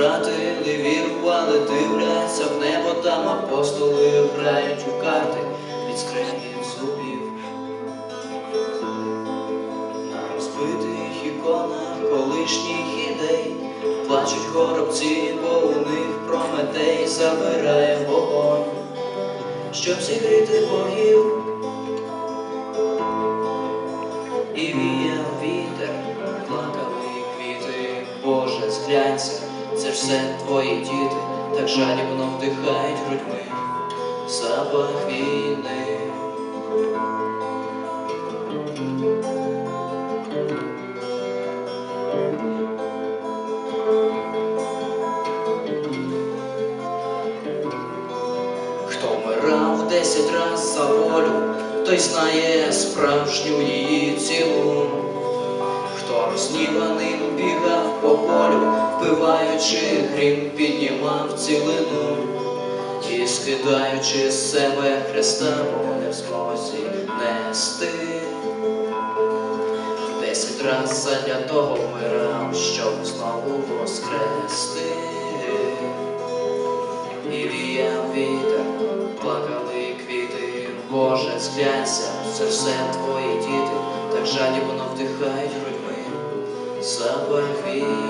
втратили віру, але дивляться в небо, там апостоли грають у карти від скрегів зубів. На розбитих іконах колишніх ідей плачуть горобці, бо у них прометей забирає вогонь, щоб зігріти богів. Зглянься, це все твої діти, так жадібно вдихають грудьми запах війни. Хто вмирав десять раз за волю, той знає справжню її ціну. Хто розніваним полю, впиваючи грім, піднімав цілину і скидаючи з себе Христа, бо не в змозі нести. Десять раз задля того вмирав, щоб знову воскрести. І віяв вітер, плакали квіти, Боже, зглянься, це все твої діти, так жадібно вдихають грудьми запах війни.